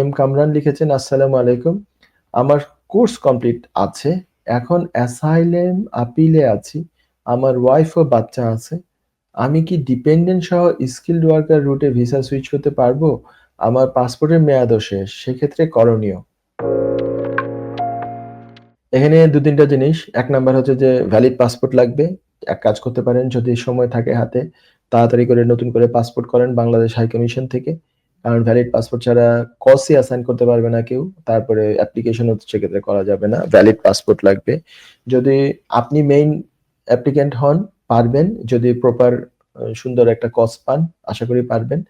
M Kamran লিখেছেন, আসসালামু আলাইকুম। আমার কোর্স কমপ্লিট আছে। এখন অ্যাসাইলেম আপিলে আছি। আমার ওয়াইফ ও বাচ্চা আছে। আমি কি ডিপেন্ডেন্ট সহ স্কিলড ওয়ার্কার রুটে ভিসা সুইচ করতে পারব? আমার পাসপোর্টের মেয়াদও শেষ। সেক্ষেত্রে করণীয়। এখানে দু তিনটা জিনিস। এক নাম্বার হচ্ছে যে ভ্যালিড পাসপোর্ট লাগবে। এক কাজ করতে পারেন, যদি সময় থাকে হাতে, তাড়াতাড়ি করে নতুন করে পাসপোর্ট করেন বাংলাদেশ হাই কমিশন থেকে। কারণ ভ্যালিড পাসপোর্ট ছাড়া কসই অ্যাসাইন করতে পারবে না কেউ, তারপরে অ্যাপ্লিকেশন হচ্ছে সেক্ষেত্রে করা যাবে না ভ্যালিড পাসপোর্ট লাগবে। যদি আপনি মেইন অ্যাপ্লিকেন্ট হন, পারবেন। যদি প্রপার সুন্দর একটা কস পান, আশা করি পারবেন।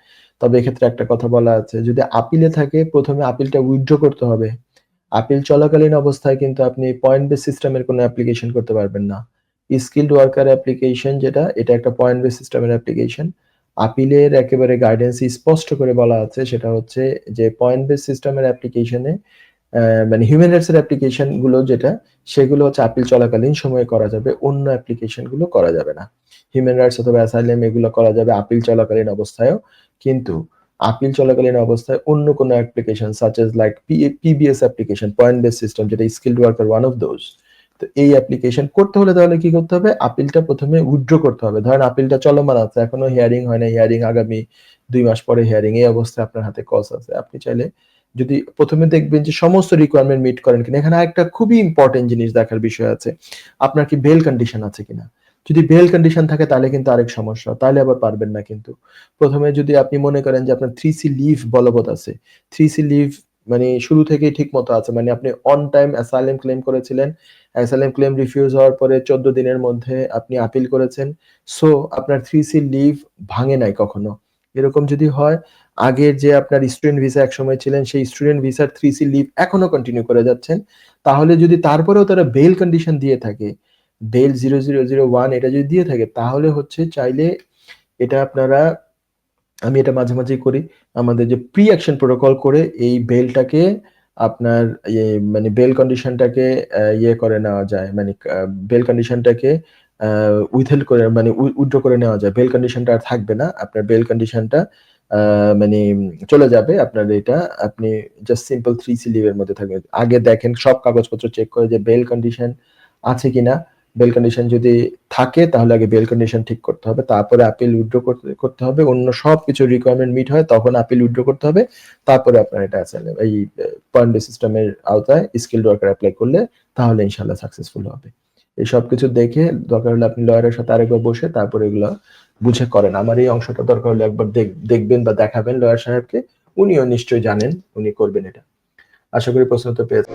তবে এক্ষেত্রে একটা কথা বলা আছে, যদি আপিলে থাকে, প্রথমে আপিলটা উইথড্র করতে হবে। আপিল চলাকালীন অবস্থায় কিন্তু আপনি পয়েন্ট বেস সিস্টেমের কোনো অ্যাপ্লিকেশন করতে পারবেন না। স্কিলড ওয়ার্কার অ্যাপ্লিকেশন যেটা, এটা একটা পয়েন্ট বেস সিস্টেমের অ্যাপ্লিকেশন আপিলের একেবারে গাইডেন্স স্পষ্ট করে বলা আছে, সেটা হচ্ছে যে পয়েন্ট বেস সিস্টেমের অ্যাপ্লিকেশনে মানে হিউম্যান রাইটস এর অ্যাপ্লিকেশনগুলো যেটা, সেগুলো হচ্ছে আপিল চলাকালীন সময়ে করা যাবে, অন্য অ্যাপ্লিকেশনগুলো করা যাবে না। হিউম্যান রাইটস অথবা অ্যাসাইলেম এগুলো করা যাবে আপিল চলাকালীন অবস্থায়ও, কিন্তু আপিল চলাকালীন অবস্থায় অন্য কোনো application such as like PBS application point base system যেটা skilled worker one of those তো এই অ্যাপ্লিকেশন করতে হলে তাহলে কি করতে হবে? আপিলটা প্রথমে উইথড্র করতে হবে। ধরেন আপিলটা চলমান আছে, এখনও হিয়ারিং হয় না হিয়ারিং আগামী দুই মাস পরে হিয়ারিং এই অবস্থায় আপনার হাতে কস আছে। আপনি চাইলে যদি প্রথমে দেখবেন যে সমস্ত রিকোয়ারমেন্ট মিট করেন কিনা, এখানে একটা খুবই ইম্পর্টেন্ট জিনিস দেখার বিষয় আছে। আপনার কি বেল কন্ডিশন আছে কিনা? যদি বেল কন্ডিশন থাকে তাহলে কিন্তু আরেক সমস্যা, তাহলে আবার পারবেন না কিন্তু। প্রথমে যদি আপনি মনে করেন যে আপনার থ্রি সি লিভ বলবৎ আছে থ্রি সি লিভ মানে শুরু থেকেই ঠিক মতো আছে। মানে আপনি অন টাইম অ্যাসাইলেম ক্লেম করেছিলেন। অ্যাসাইলেম ক্লেম রিফিউজ হওয়ার পরে চোদ্দ দিনের মধ্যে আপনি আপিল করেছেন। সো আপনার থ্রি সি লিভ ভাঙে নাই কখনো। এরকম যদি হয়, আগের যে আপনার স্টুডেন্ট ভিসা এক সময় ছিলেন, সেই স্টুডেন্ট ভিসার থ্রি সি লিভ এখনও কন্টিনিউ করে যাচ্ছেন। তাহলে যদি তারপরেও তারা বেল কন্ডিশন দিয়ে থাকে bail zero zero zero one এটা যদি দিয়ে থাকে, তাহলে হচ্ছে চাইলে এটা আপনারা আমি এটা মাঝে মাঝে করি। আমাদের যে প্রি অ্যাকশন প্রোটোকল করে এই বেলটাকে আপনার ইয়ে মানে বেল কন্ডিশনটাকে ইয়ে করে নেওয়া যায়। মানে বেল কন্ডিশনটাকে উইথহেল্ড করে মানে উইথড্র করে নেওয়া যায়। বেল কন্ডিশনটা আর থাকবে না। আপনার বেল কন্ডিশনটা মানে চলে যাবে আপনার এটা। আপনি জাস্ট সিম্পল থ্রি সি লিভের মধ্যে থাকবে আগে দেখেন সব কাগজপত্র চেক করে যে বেল কন্ডিশন আছে কিনা। বেল কন্ডিশন যদি থাকে, তাহলে আগে বেল কন্ডিশন ঠিক করতে হবে। তারপরে আপিল উইথড্র করতে হবে। অন্য সব কিছু রিকোয়ারমেন্ট মিট হয়, তখন আপিল উইথড্র করতে হবে। তারপরে আপনার এটা আছে, এই পয়েন্ট সিস্টেমের আওতায় স্কিল ওয়ার্কার অ্যাপ্লাই করলে, তাহলে ইনশাল্লাহ সাকসেসফুল হবে। এই সব কিছু দেখে দরকার হলে আপনি লয়ারের সাথে আরেকবার বসে তারপরে এগুলো বুঝে করেন। আমার এই অংশটা দরকার হলে একবার দেখবেন বা দেখাবেন লয়ার সাহেবকে। উনিও নিশ্চয়ই জানেন, উনি করবেন এটা। আশা করি প্রশ্ন তো পেয়েছেন।